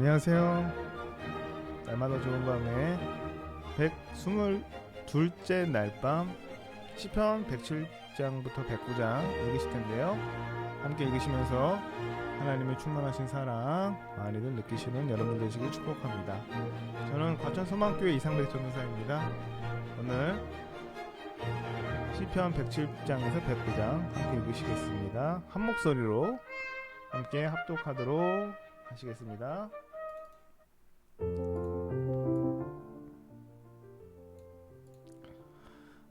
안녕하세요. 날마다 좋은 밤에 122째 날 밤 시편 107장부터 109장 읽으실 텐데요. 함께 읽으시면서 하나님의 충만하신 사랑 많이들 느끼시는 여러분 되시길 축복합니다. 저는 과천 소망교회 이상백 전도사입니다. 오늘 시편 107장에서 109장 함께 읽으시겠습니다. 한 목소리로 함께 합독하도록 하시겠습니다.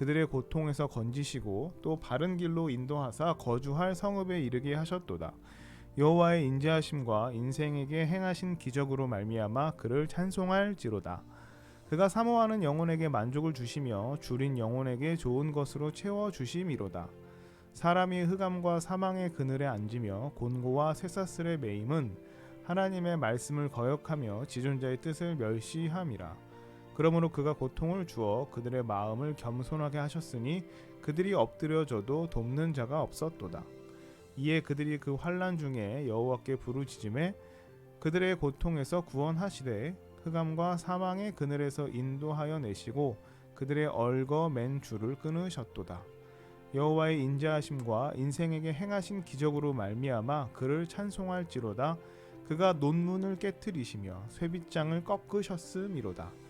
그들의 고통에서 건지시고 또 바른 길로 인도하사 거주할 성읍에 이르게 하셨도다. 여호와의 인자하심과 인생에게 행하신 기적으로 말미암아 그를 찬송할지로다. 그가 사모하는 영혼에게 만족을 주시며 줄인 영혼에게 좋은 것으로 채워 주심이로다. 사람이 흑암과 사망의 그늘에 앉으며 곤고와 쇠사슬의 매임은 하나님의 말씀을 거역하며 지존자의 뜻을 멸시함이라. 그러므로 그가 고통을 주어 그들의 마음을 겸손하게 하셨으니 그들이 엎드려져도 돕는 자가 없었도다. 이에 그들이 그 환란 중에 여호와께 부르짖음에 그들의 고통에서 구원하시되 흑암과 사망의 그늘에서 인도하여 내시고 그들의 얼거 맨 줄을 끊으셨도다. 여호와의 인자하심과 인생에게 행하신 기적으로 말미암아 그를 찬송할지로다. 그가 논문을 깨뜨리시며 쇠빗장을 꺾으셨음이로다.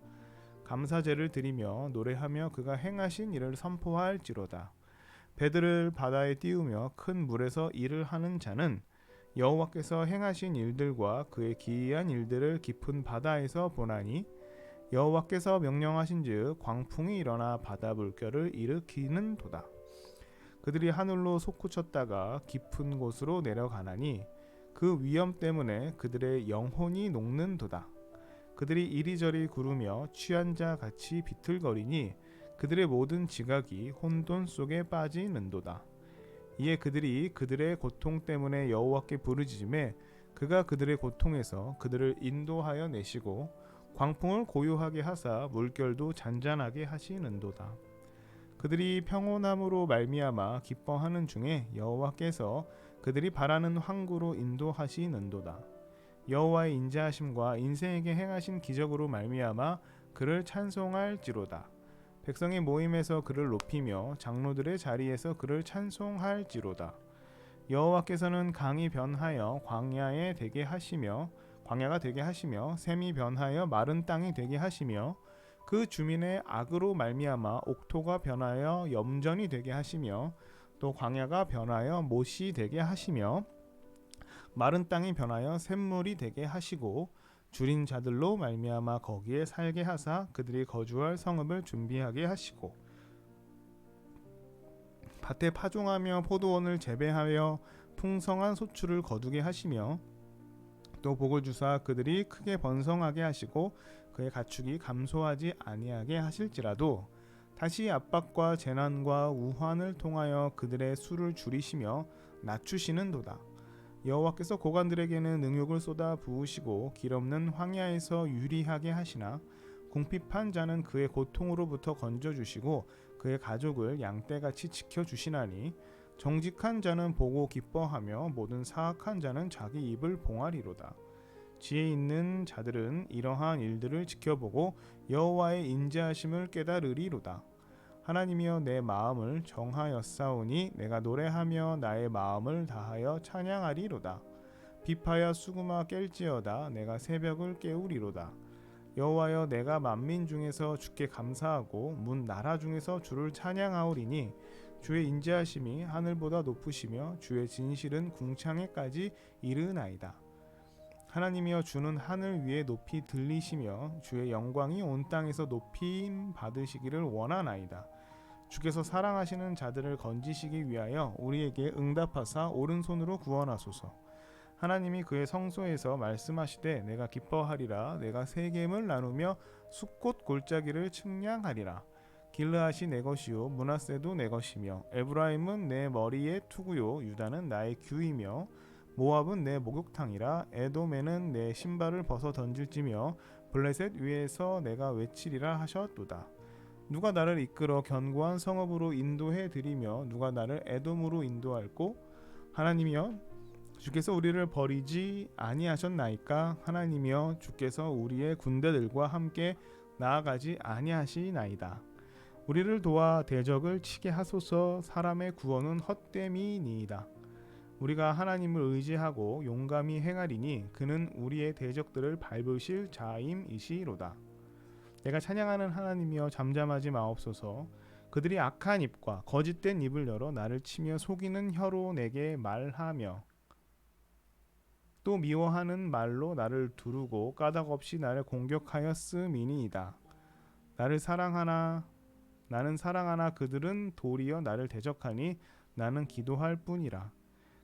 감사제를 드리며 노래하며 그가 행하신 일을 선포할지로다. 배들을 바다에 띄우며 큰 물에서 일을 하는 자는 여호와께서 행하신 일들과 그의 기이한 일들을 깊은 바다에서 보나니 여호와께서 명령하신즉 광풍이 일어나 바다 물결을 일으키는 도다. 그들이 하늘로 솟구쳤다가 깊은 곳으로 내려가나니 그 위험 때문에 그들의 영혼이 녹는 도다. 그들이 이리저리 구르며 취한 자 같이 비틀거리니 그들의 모든 지각이 혼돈 속에 빠지는도다. 이에 그들이 그들의 고통 때문에 여호와께 부르짖음에 그가 그들의 고통에서 그들을 인도하여 내시고 광풍을 고요하게 하사 물결도 잔잔하게 하시는도다. 그들이 평온함으로 말미암아 기뻐하는 중에 여호와께서 그들이 바라는 항구로 인도하시는도다. 여호와의 인자하심과 인생에게 행하신 기적으로 말미암아 그를 찬송할지로다. 백성의 모임에서 그를 높이며 장로들의 자리에서 그를 찬송할지로다. 여호와께서는 강이 변하여 광야에 되게 하시며 광야가 되게 하시며 샘이 변하여 마른 땅이 되게 하시며 그 주민의 악으로 말미암아 옥토가 변하여 염전이 되게 하시며 또 광야가 변하여 못이 되게 하시며 마른 땅이 변하여 샘물이 되게 하시고 줄인 자들로 말미암아 거기에 살게 하사 그들이 거주할 성읍을 준비하게 하시고 밭에 파종하며 포도원을 재배하여 풍성한 소출을 거두게 하시며 또 복을 주사 그들이 크게 번성하게 하시고 그의 가축이 감소하지 아니하게 하실지라도 다시 압박과 재난과 우환을 통하여 그들의 수를 줄이시며 낮추시는도다. 여호와께서 고관들에게는 능욕을 쏟아 부으시고 길 없는 황야에서 유리하게 하시나 궁핍한 자는 그의 고통으로부터 건져 주시고 그의 가족을 양떼같이 지켜 주시나니 정직한 자는 보고 기뻐하며 모든 사악한 자는 자기 입을 봉하리로다. 지혜 있는 자들은 이러한 일들을 지켜보고 여호와의 인자하심을 깨달으리로다. 하나님이여 내 마음을 정하였사오니 내가 노래하며 나의 마음을 다하여 찬양하리로다. 비파야 수구마 깰지어다 내가 새벽을 깨우리로다. 여호와여 내가 만민 중에서 주께 감사하고 문 나라 중에서 주를 찬양하오리니 주의 인자하심이 하늘보다 높으시며 주의 진실은 궁창에까지 이르나이다. 하나님이여 주는 하늘 위에 높이 들리시며 주의 영광이 온 땅에서 높임 받으시기를 원하나이다. 주께서 사랑하시는 자들을 건지시기 위하여 우리에게 응답하사 오른손으로 구원하소서. 하나님이 그의 성소에서 말씀하시되 내가 기뻐하리라 내가 세겜을 나누며 숫꽃 골짜기를 측량하리라 길르앗이 내 것이요 문하세도 내 것이며 에브라임은 내 머리의 투구요 유다는 나의 규이며 모압은 내 목욕탕이라 에돔에는 내 신발을 벗어 던질지며 블레셋 위에서 내가 외치리라 하셨도다. 누가 나를 이끌어 견고한 성읍으로 인도해 드리며 누가 나를 에돔으로 인도할꼬? 하나님이여 주께서 우리를 버리지 아니하셨나이까? 하나님이여 주께서 우리의 군대들과 함께 나아가지 아니하시나이다. 우리를 도와 대적을 치게 하소서. 사람의 구원은 헛됨이니이다 우리가 하나님을 의지하고 용감히 행하리니 그는 우리의 대적들을 밟으실 자임이시로다 내가 찬양하는 하나님이여 잠잠하지 마옵소서 그들이 악한 입과 거짓된 입을 열어 나를 치며 속이는 혀로 내게 말하며 또 미워하는 말로 나를 두르고 까닭 없이 나를 공격하였음이니이다. 나를 사랑하나 나는 사랑하나 그들은 도리어 나를 대적하니 나는 기도할 뿐이라.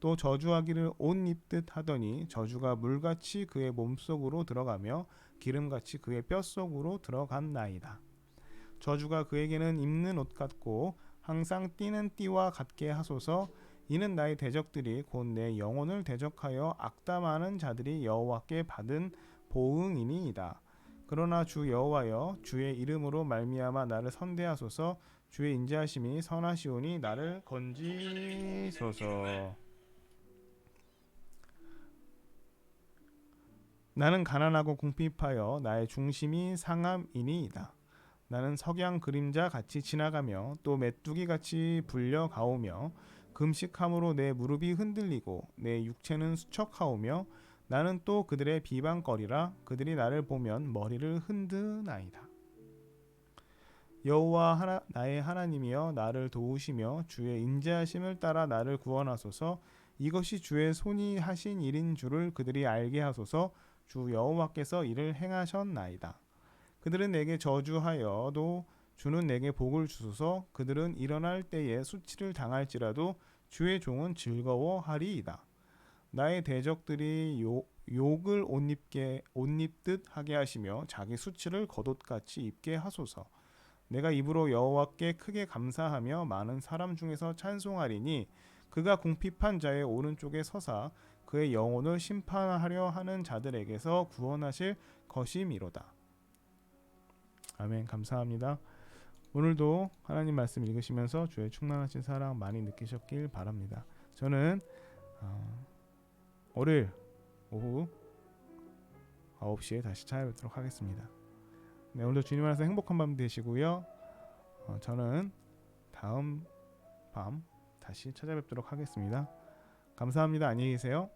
또 저주하기를 옷 입듯 하더니 저주가 물같이 그의 몸속으로 들어가며 기름같이 그의 뼛속으로 들어간나이다. 저주가 그에게는 입는 옷 같고 항상 뛰는 띠와 같게 하소서 이는 나의 대적들이 곧 내 영혼을 대적하여 악담하는 자들이 여호와께 받은 보응이니이다. 그러나 주 여호와여 주의 이름으로 말미암아 나를 선대하소서 주의 인자하심이 선하시오니 나를 건지소서 나는 가난하고 궁핍하여 나의 중심이 상함이니이다. 나는 석양 그림자 같이 지나가며 또 메뚜기 같이 불려 가오며 금식함으로 내 무릎이 흔들리고 내 육체는 수척하오며 나는 또 그들의 비방거리라 그들이 나를 보면 머리를 흔드나이다. 여호와 하나, 나의 하나님이여 나를 도우시며 주의 인자하심을 따라 나를 구원하소서. 이것이 주의 손이 하신 일인 줄을 그들이 알게 하소서 주 여호와께서 이를 행하셨나이다. 그들은 내게 저주하여도 주는 내게 복을 주소서 그들은 일어날 때에 수치를 당할지라도 주의 종은 즐거워하리이다. 나의 대적들이 요, 욕을 옷 입게 옷 입듯 하게 하시며 자기 수치를 겉옷같이 입게 하소서. 내가 입으로 여호와께 크게 감사하며 많은 사람 중에서 찬송하리니 그가 궁핍한 자의 오른쪽에 서사 그의 영혼을 심판하려 하는 자들에게서 구원하실 것이미로다. 아멘. 감사합니다. 오늘도 하나님 말씀 읽으시면서 주의 충만하신 사랑 많이 느끼셨길 바랍니다. 저는 어, 월요일 오후 9시에 다시 찾아뵙도록 하겠습니다. 네, 오늘도 주님 안에서 행복한 밤 되시고요. 어, 저는 다음 밤 다시 찾아뵙도록 하겠습니다. 감사합니다. 안녕히 계세요.